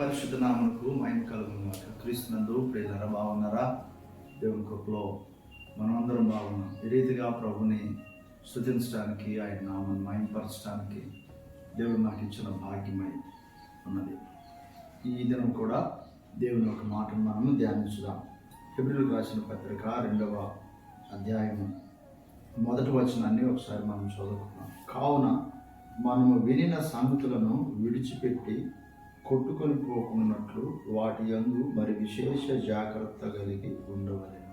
పరిశుద్ధ నామకు మహిమ కలుగును క్రీస్తునందు ప్రేదర బాగున్నారా? దేవుని కృపలో మనమందరం బాగున్నాం. ఈ రీతిగా ప్రభుని స్థుతించడానికి ఆయన నామను మైంపరచడానికి దేవుడు నాకు ఇచ్చిన భాగ్యమై ఉన్నది. ఈ దినం కూడా దేవుని యొక్క మాటను మనము ధ్యానించుదాం. ఫిబ్రిల్ రాసిన పత్రిక రెండవ అధ్యాయము మొదటి వచనాన్ని ఒకసారి మనం చదువుకున్నాం కావున మనము వినిన సంగతులను విడిచిపెట్టి కొట్టుకొని పోకున్నట్లు వాటి యందు మరి విశేష జాగ్రత్త కలిగి ఉండవలెను.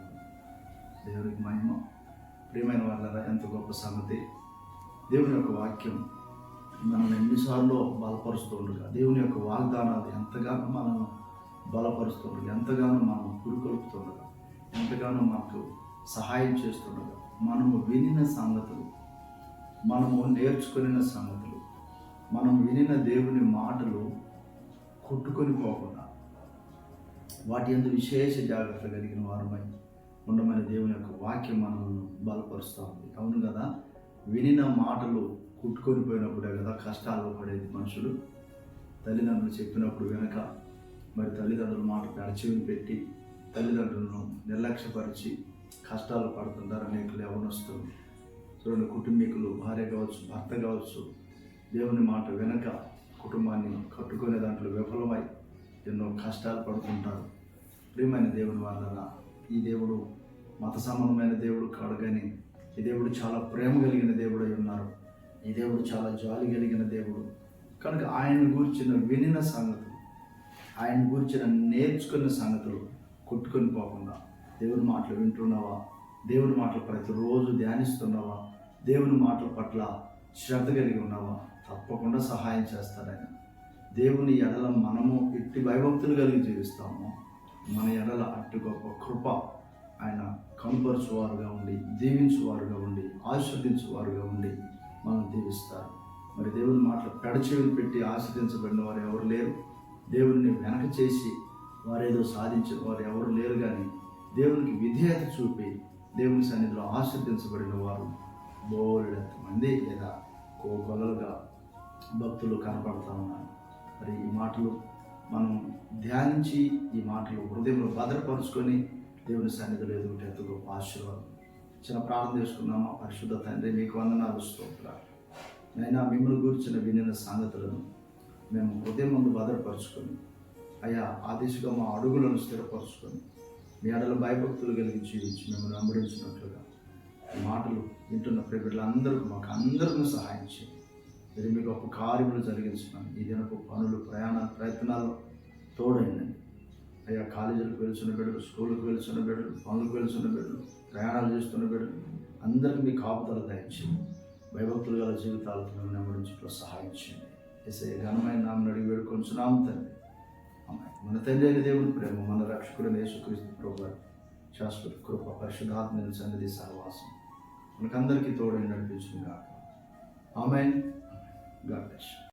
దేవునికి మహిమ. ప్రియమైన వాళ్ళరా ఎంత గొప్ప సంగతి. దేవుని యొక్క వాక్యం మనం ఎన్నిసార్లు బలపరుస్తుండగా దేవుని యొక్క వాగ్దానాలు ఎంతగానో మనం బలపరుస్తుండగా ఎంతగానో మనం పురుకొల్పుతుండగా ఎంతగానో మనకు సహాయం చేస్తుండగా మనము వినిన సంగతులు మనము నేర్చుకున్న సంగతులు మనం వినిన దేవుని మాట కొట్టుకొని పోకుండా వాటి ఎందు విశేష జాగ్రత్త కలిగిన వారమై ఉండమని దేవుని యొక్క వాక్యం మనల్ని బలపరుస్తూ ఉంది. అవును కదా? వినిన మాటలు కుట్టుకొని పోయినప్పుడే కదా కష్టాలు పడేది మనుషులు తల్లిదండ్రులు చెప్పినప్పుడు వెనక మరి తల్లిదండ్రుల మాట పెడచెవిని పెట్టి తల్లిదండ్రులను నిర్లక్ష్యపరిచి కష్టాలు పడుతుంటారు అనేకులు ఎవరొస్తుంది చూడండి కుటుంబీకులు భార్య కావచ్చు భర్త కావచ్చు దేవుని మాట వెనక కుటుంబాన్ని కట్టుకునే దాంట్లో విఫలమై ఎన్నో కష్టాలు పడుతుంటారు. ప్రియమైన దేవుని వాళ్ళ ఈ దేవుడు మత సంబంధమైన దేవుడు కాడు కానీ ఈ దేవుడు చాలా ప్రేమ కలిగిన దేవుడై ఉన్నారు. ఈ దేవుడు చాలా జాలి కలిగిన దేవుడు. కనుక ఆయన గురించిన వినిన సంగతులు ఆయన గురించిన నేర్చుకున్న సంగతులు కొట్టుకొని పోకుండా దేవుని మాటలు వింటున్నావా? దేవుని మాటలు ప్రతిరోజు ధ్యానిస్తున్నావా? దేవుని మాటల పట్ల శ్రద్ధ కలిగి ఉన్నావా? తప్పకుండా సహాయం చేస్తాడు ఆయన. దేవుని ఎడల మనము ఎట్టి భయభక్తులు కలిగి జీవిస్తాము. మన ఎడల అట్టి గొప్ప కృప ఆయన కనుపరచువారుగా ఉండి దీవించువారుగా ఉండి ఆస్వాదించువారుగా ఉండి మనం దీవిస్తారు. మరి దేవుని మాటలు పెడచెవిని పెట్టి ఆస్వాదించబడిన వారు ఎవరు లేరు? దేవుడిని వెనక చేసి వారేదో సాధించిన వారు ఎవరు లేరు కానీ దేవునికి విధేయత చూపి దేవుని సన్నిధిలో ఆస్వాదించబడిన వారు బోలెడంత మంది లేదా కోకొలలుగా భక్తులు కనపడతా ఉన్నారు. మరి ఈ మాటలు మనం ధ్యానించి ఈ మాటలు హృదయంలో భద్రపరుచుకొని దేవుని సన్నిధిలో ఎదుగుటే ఎంతో గొప్ప ఆశీర్వాదం. చిన్న ప్రార్థన చేసుకున్నామా పరిశుద్ధ తండ్రి మీకు వందనాలు స్తోత్రాలు. నైనా మిమ్మల్ని గురించిన వినిన సంగతులను మేము హృదయం ముందు భద్రపరుచుకొని అయా ఆ దిశగా మా అడుగులను స్థిరపరుచుకొని మీ అడలు భయభక్తులు కలిగి జీవించి మిమ్మల్ని వెంబడించినట్లుగా మాటలు వింటున్న ప్రియులందరికీ మాకు అందరికీ సహాయం చేయండి. మీరు మీ గొప్ప కార్యములు జరిగించున్నాను ఈ దినపు పనులు ప్రయాణ ప్రయత్నాలు తోడైందండి. అయ్యా కాలేజీలకు వెళ్తున్న బిడ్డలు స్కూళ్ళకు వెళ్తున్న బిడ్డలు పనులకు వెళ్తున్న బిడ్డలు ప్రయాణాలు చేస్తున్న బిడ్డలు అందరికీ మీ కాపుదలు దయచేయండి. భయభక్తులు గల జీవితాలతో మేము నెమ్మడించట్లో సహాయం చేయండి. ఎస్ఐ ఘనమైన నామని అడిగి వేడుకొంచున్నాం తండ్రి. మన తండ్రి అయిన దేవుని ప్రేమ మన రక్షకుడు యేసుక్రీస్తు ప్రభు శాశ్వత కృప పరిశుధాత్మ సన్నిధి సహవాసం మనకందరికీ తోడై నడిపించుగా ఆమెన్. గాడ్